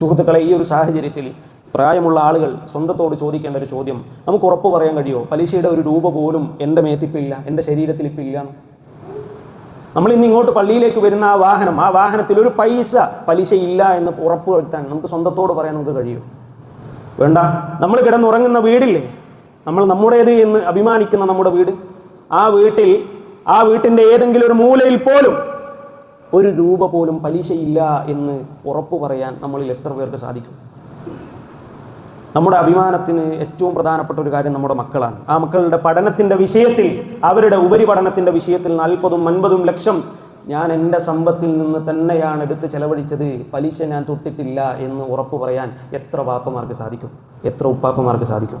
സുഹൃത്തുക്കളെ ഈ ഒരു സാഹചര്യത്തിൽ പ്രായമുള്ള ആളുകൾ സ്വന്തത്തോട് ചോദിക്കേണ്ട ഒരു ചോദ്യം നമുക്ക് ഉറപ്പ് പറയാൻ കഴിയുമോ? പലിശയുടെ ഒരു രൂപ പോലും എന്റെ മേത്തിപ്പില്ല എന്റെ ശരീരത്തിൽ ഇപ്പം നമ്മൾ ഇന്ന് ഇങ്ങോട്ട് പള്ളിയിലേക്ക് വരുന്ന ആ വാഹനം ആ വാഹനത്തിൽ ഒരു പൈസ പലിശ ഇല്ല എന്ന് ഉറപ്പ് വരുത്താൻ നമുക്ക് സ്വന്തത്തോട് പറയാൻ നമുക്ക് കഴിയും. വേണ്ട. നമ്മൾ കിടന്നുറങ്ങുന്ന വീടില്ലേ? നമ്മൾ നമ്മുടേത് എന്ന് അഭിമാനിക്കുന്ന നമ്മുടെ വീട്? ആ വീട്ടിൽ ആ വീട്ടിന്റെ ഏതെങ്കിലും ഒരു മൂലയിൽ പോലും ഒരു രൂപ പോലും പലിശയില്ല എന്ന് ഉറപ്പ് പറയാൻ നമ്മളിൽ എത്ര പേർക്ക് സാധിക്കും? നമ്മുടെ അഭിമാനത്തിന് ഏറ്റവും പ്രധാനപ്പെട്ട ഒരു കാര്യം നമ്മുടെ മക്കളാണ്. ആ മക്കളുടെ പഠനത്തിന്റെ വിഷയത്തിൽ അവരുടെ ഉപരിപഠനത്തിന്റെ വിഷയത്തിൽ നാൽപ്പതും അൻപതും ലക്ഷം ഞാൻ എന്റെ സമ്പത്തിൽ നിന്ന് തന്നെയാണ് എടുത്ത് ചെലവഴിച്ചത്. പലിശ ഞാൻ തൊട്ടിട്ടില്ല എന്ന് ഉറപ്പ് പറയാൻ എത്ര വാപ്പമാർക്ക് സാധിക്കും? എത്ര ഉപ്പാപ്പമാർക്ക് സാധിക്കും?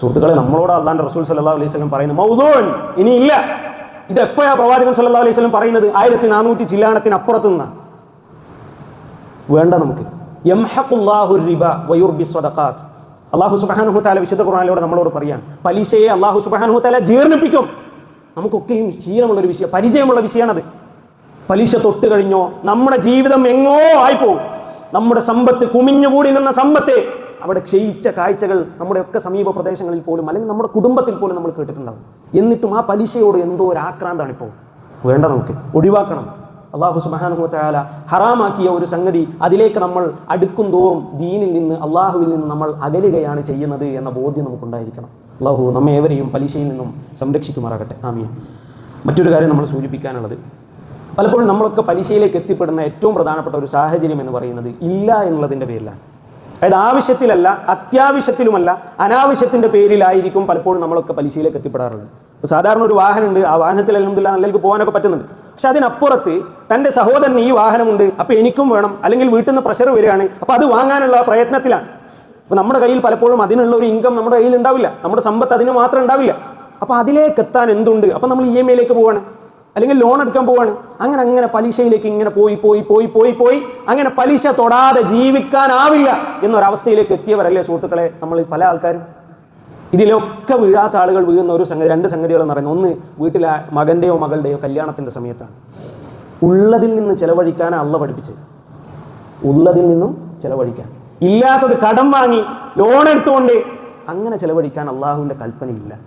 സുഹൃത്തുക്കളെ നമ്മളോട് അള്ളാന്റെ റസൂൽ സല്ലാ അലൈഹി സ്വലം പറയുന്നത് മൗദോൻ ഇനിയില്ല ഇത് എപ്പോഴാണ് പ്രവാചകൻ സല്ലാ അലൈഹി സ്വലം പറയുന്നത്? ആയിരത്തി നാനൂറ്റി ചില്ലാണത്തിന് അപ്പുറത്ത് നിന്ന് വേണ്ട നമുക്ക്. അള്ളാഹു സുബ്ഹാനഹു തആല വിശുദ്ധ ഖുർആനിലൂടെ നമ്മളോട് പറയാൻ പലിശയെ അള്ളാഹു സുബ്ഹാനഹു തആല ജീർണിപ്പിക്കും. നമുക്കൊക്കെയും ശീലമുള്ളൊരു വിഷയം പരിചയമുള്ള വിഷയമാണത് പലിശ തൊട്ട് കഴിഞ്ഞോ നമ്മുടെ ജീവിതം എങ്ങോ ആയിപ്പോവും. നമ്മുടെ സമ്പത്ത് കുമിഞ്ഞുകൂടി നിന്ന സമ്പത്ത് അവിടെ ക്ഷയിച്ച കാഴ്ചകൾ നമ്മുടെയൊക്കെ സമീപ പ്രദേശങ്ങളിൽ പോലും അല്ലെങ്കിൽ നമ്മുടെ കുടുംബത്തിൽ പോലും നമ്മൾ കേട്ടിട്ടുണ്ടാകും എന്നിട്ടും ആ പലിശയോട് എന്തോ ഒരു ആക്രാന്താണ് ഇപ്പോൾ. വേണ്ട നമുക്ക്. ഒഴിവാക്കണം. അള്ളാഹു സുബാനുഭവത്തായാല ഹറാമാക്കിയ ഒരു സംഗതി അതിലേക്ക് നമ്മൾ അടുക്കും തോറും ദീനിൽ നിന്ന് അള്ളാഹുവിൽ നിന്ന് നമ്മൾ അകലുകയാണ് ചെയ്യുന്നത് എന്ന ബോധ്യം നമുക്കുണ്ടായിരിക്കണം. അള്ളാഹു നമ്മെ ഏവരെയും പലിശയിൽ നിന്നും സംരക്ഷിക്കുമാറാകട്ടെ. ആമീൻ. മറ്റൊരു കാര്യം നമ്മൾ സൂചിപ്പിക്കാനുള്ളത്. പലപ്പോഴും നമ്മളൊക്കെ പലിശയിലേക്ക് എത്തിപ്പെടുന്ന ഏറ്റവും പ്രധാനപ്പെട്ട ഒരു സാഹചര്യം എന്ന് പറയുന്നത് ഇല്ല എന്നുള്ളതിന്റെ പേരിലാണ്. അതായത് ആവശ്യത്തിലല്ല അത്യാവശ്യത്തിലുമല്ല അനാവശ്യത്തിന്റെ പേരിലായിരിക്കും പലപ്പോഴും നമ്മളൊക്കെ പലിശയിലേക്ക് എത്തിപ്പെടാറുള്ളത്. ഇപ്പോൾ സാധാരണ ഒരു വാഹനമുണ്ട് ആ വാഹനത്തിൽ അല്ലെങ്കിൽ നല്ലതിലേക്ക് പോകാനൊക്കെ പറ്റുന്നുണ്ട്. പക്ഷെ അതിനപ്പുറത്ത് തന്റെ സഹോദരൻ ഈ വാഹനമുണ്ട് അപ്പോൾ എനിക്കും വേണം അല്ലെങ്കിൽ വീട്ടിൽ നിന്ന് പ്രഷർ വരികയാണ് അപ്പോൾ അത് വാങ്ങാനുള്ള പ്രയത്നത്തിലാണ്. അപ്പോൾ നമ്മുടെ കയ്യിൽ പലപ്പോഴും അതിനുള്ള ഒരു ഇൻകം നമ്മുടെ കയ്യിൽ ഉണ്ടാവില്ല നമ്മുടെ സമ്പത്ത് അതിന് മാത്രം ഉണ്ടാവില്ല. അപ്പോൾ അതിലേക്ക് എത്താൻ എന്തുണ്ട്? അപ്പോൾ നമ്മൾ ഇ എം ഐയിലേക്ക് പോവാണ്. അല്ലെങ്കിൽ ലോൺ എടുക്കാൻ പോവാണ്. അങ്ങനെ അങ്ങനെ പലിശയിലേക്ക് ഇങ്ങനെ പോയി പോയി പോയി പോയി പോയി. അങ്ങനെ പലിശ തൊടാതെ ജീവിക്കാനാവില്ല എന്നൊരവസ്ഥയിലേക്ക് എത്തിയവരല്ലേ സുഹൃത്തുക്കളെ നമ്മൾ പല ആൾക്കാരും. ഇതിലൊക്കെ വീഴാത്ത ആളുകൾ വീഴുന്ന ഒരു സംഗതി രണ്ട് സംഗതികൾ എന്ന് പറയുന്നത്. ഒന്ന് വീട്ടിലെ മകന്റെയോ മകളുടെയോ കല്യാണത്തിന്റെ സമയത്താണ്. ഉള്ളതിൽ നിന്ന് ചെലവഴിക്കാനാണ് അള്ള പഠിപ്പിച്ചത്. ഉള്ളതിൽ നിന്നും ചെലവഴിക്കാൻ. ഇല്ലാത്തത് കടം വാങ്ങി ലോൺ എടുത്തുകൊണ്ട് അങ്ങനെ ചെലവഴിക്കാൻ അള്ളാഹുവിന്റെ കൽപ്പനയില്ല.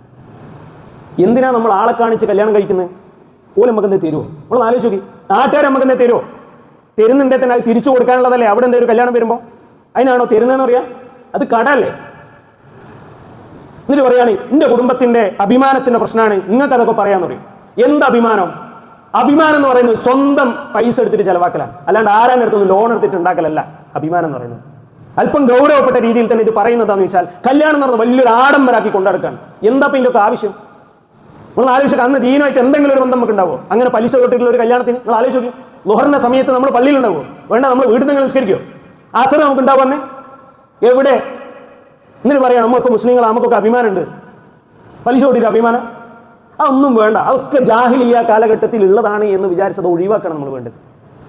എന്തിനാ നമ്മൾ ആളെ കാണിച്ച് കല്യാണം കഴിക്കുന്നത്? ഓല നമുക്ക് എന്തേ തരുമോ നമ്മൾ ആലോചിച്ച് നോക്കി. നാട്ടുകാർ നമുക്ക് എന്തേ തരുമോ തരുന്നുണ്ടേ തന്നെ അത് തിരിച്ചു കൊടുക്കാനുള്ളതല്ലേ? അവിടെ എന്തേലും കല്യാണം വരുമ്പോൾ അതിനാണോ തരുന്നതെന്ന് പറയാം? അത് കടല്ലേ എന്നിട്ട് പറയാണ് എന്റെ കുടുംബത്തിന്റെ അഭിമാനത്തിന്റെ പ്രശ്നമാണ്. നിങ്ങൾക്ക് അതൊക്കെ പറയാന്ന് പറയും. എന്ത് അഭിമാനം? അഭിമാനം എന്ന് പറയുന്നത് സ്വന്തം പൈസ എടുത്തിട്ട് ചെലവാക്കലാണ്. അല്ലാണ്ട് ആരാണ് എടുത്തു ലോൺ എടുത്തിട്ട് ഉണ്ടാക്കലല്ല. അഭിമാനം എന്ന് പറയുന്നത്. അല്പം ഗൗരവപ്പെട്ട രീതിയിൽ തന്നെ ഇത് പറയുന്നതാന്ന് വെച്ചാൽ കല്യാണം എന്ന് പറഞ്ഞാൽ വലിയൊരു ആഡംബരാക്കി കൊണ്ടെടുക്കാണ് എന്താ ഇപ്പം ഒക്കെ ആവശ്യം? നിങ്ങൾ ആലോചിച്ചു അന്ന് ദീനുമായിട്ട് എന്തെങ്കിലും ഒരു ബന്ധം നമുക്ക് ഉണ്ടാവോ അങ്ങനെ പലിശ തൊട്ടിട്ടുള്ള ഒരു കല്യാണത്തിന് നിങ്ങൾ ആലോചിച്ച് നോക്കി. ലോഹറിന്റെ സമയത്ത് നമ്മൾ പള്ളിയിൽ ഉണ്ടാവോ വേണ്ട നമ്മൾ വീട്ടിൽ നിങ്ങൾ നിസ്കരിക്കോ? ആസറ നമുക്ക് ഉണ്ടാവുന്നേ എവിടെ? എന്നിട്ട് പറയാം നമുക്ക് മുസ്ലിങ്ങൾ നമുക്കൊക്കെ അഭിമാനമുണ്ട്. പലിശ തൊട്ടിട്ട് അഭിമാനം? അതൊന്നും വേണ്ട അതൊക്കെ ജാഹിലിയ കാലഘട്ടത്തിൽ ഉള്ളതാണ് എന്ന് വിചാരിച്ചത് ഒഴിവാക്കണം നമ്മൾ വേണ്ടത്.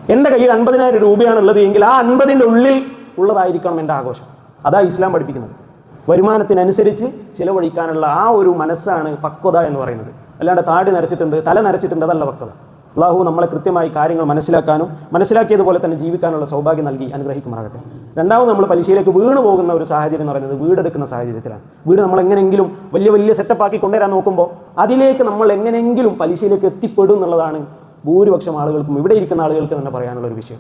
എന്റെ കയ്യിൽ അൻപതിനായിരം രൂപയാണ് ഉള്ളത് എങ്കിൽ ആ അൻപതിന്റെ ഉള്ളിൽ ഉള്ളതായിരിക്കണം എന്റെ ആഘോഷം. അതാ ഇസ്ലാം പഠിപ്പിക്കുന്നത്. വരുമാനത്തിനനുസരിച്ച് ചിലവഴിക്കാനുള്ള ആ ഒരു മനസ്സാണ് പക്വത എന്ന് പറയുന്നത്. അല്ലാണ്ട് താടി നരച്ചിട്ടുണ്ട് തല നരച്ചിട്ടുണ്ട് അതല്ല പക്വത. അള്ളാഹു നമ്മളെ കൃത്യമായി കാര്യങ്ങൾ മനസ്സിലാക്കാനും മനസ്സിലാക്കിയതുപോലെ തന്നെ ജീവിക്കാനുള്ള സൗഭാഗ്യം നൽകി അനുഗ്രഹിക്കുമാറാകട്ടെ. രണ്ടാമത് നമ്മൾ പലിശയിലേക്ക് വീണു പോകുന്ന ഒരു സാഹചര്യം എന്ന് പറയുന്നത് വീടെടുക്കുന്ന സാഹചര്യത്തിലാണ്. വീട് നമ്മൾ എങ്ങനെയെങ്കിലും വലിയ വലിയ സെറ്റപ്പ് ആക്കി കൊണ്ടുവരാൻ നോക്കുമ്പോൾ അതിലേക്ക് നമ്മൾ എങ്ങനെയെങ്കിലും പലിശയിലേക്ക് എത്തിപ്പെടും എന്നുള്ളതാണ് ഭൂരിപക്ഷം ആളുകൾക്കും ഇവിടെ ഇരിക്കുന്ന ആളുകൾക്ക് തന്നെ പറയാനുള്ള ഒരു വിഷയം.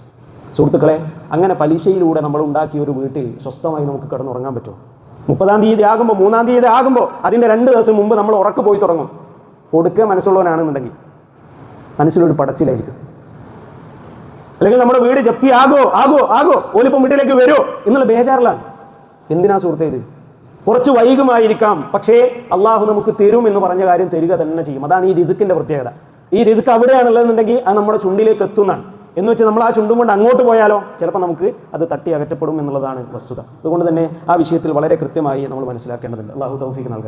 സുഹൃത്തുക്കളെ അങ്ങനെ പലിശയിലൂടെ നമ്മൾ ഉണ്ടാക്കിയ ഒരു വീട്ടിൽ സ്വസ്ഥമായി നമുക്ക് കിടന്നുറങ്ങാൻ പറ്റുമോ? മുപ്പതാം തീയതി ആകുമ്പോൾ മൂന്നാം തീയതി ആകുമ്പോൾ അതിന്റെ രണ്ട് ദിവസം മുമ്പ് നമ്മൾ ഉറക്ക് പോയി തുടങ്ങും. കൊടുക്കുക മനസ്സുള്ളവനാണെന്നുണ്ടെങ്കിൽ മനസ്സിലൊരു പടച്ചിലായിരിക്കും. അല്ലെങ്കിൽ നമ്മുടെ വീട് ജപ്തി ആകോ ആകോ ആകോ ഓലിപ്പം വീട്ടിലേക്ക് വരുമോ എന്നുള്ള ബേജാറിലാണ്. എന്തിനാ സുഹൃത്തെ ഇത്? കുറച്ച് വൈകുമായിരിക്കാം പക്ഷേ അള്ളാഹു നമുക്ക് തരും എന്ന് പറഞ്ഞ കാര്യം തരിക തന്നെ ചെയ്യും. അതാണ് ഈ റിസുക്കിന്റെ പ്രത്യേകത. ഈ രിസുക്ക് അവിടെയാണുള്ളതെന്നുണ്ടെങ്കിൽ അത് നമ്മുടെ ചുണ്ടിലേക്ക് എത്തുന്നതാണ്. എന്ന് വെച്ചാൽ നമ്മൾ ആ ചുണ്ടും കൊണ്ട് അങ്ങോട്ട് പോയാലോ? ചിലപ്പോൾ നമുക്ക് അത് തട്ടി അകറ്റപ്പെടും എന്നുള്ളതാണ് വസ്തുത. അതുകൊണ്ട് തന്നെ ആ വിഷയത്തിൽ വളരെ കൃത്യമായി നമ്മൾ മനസ്സിലാക്കേണ്ടതുണ്ട്. അള്ളാഹു തൗഫീക്ക് നൽകട്ടെ.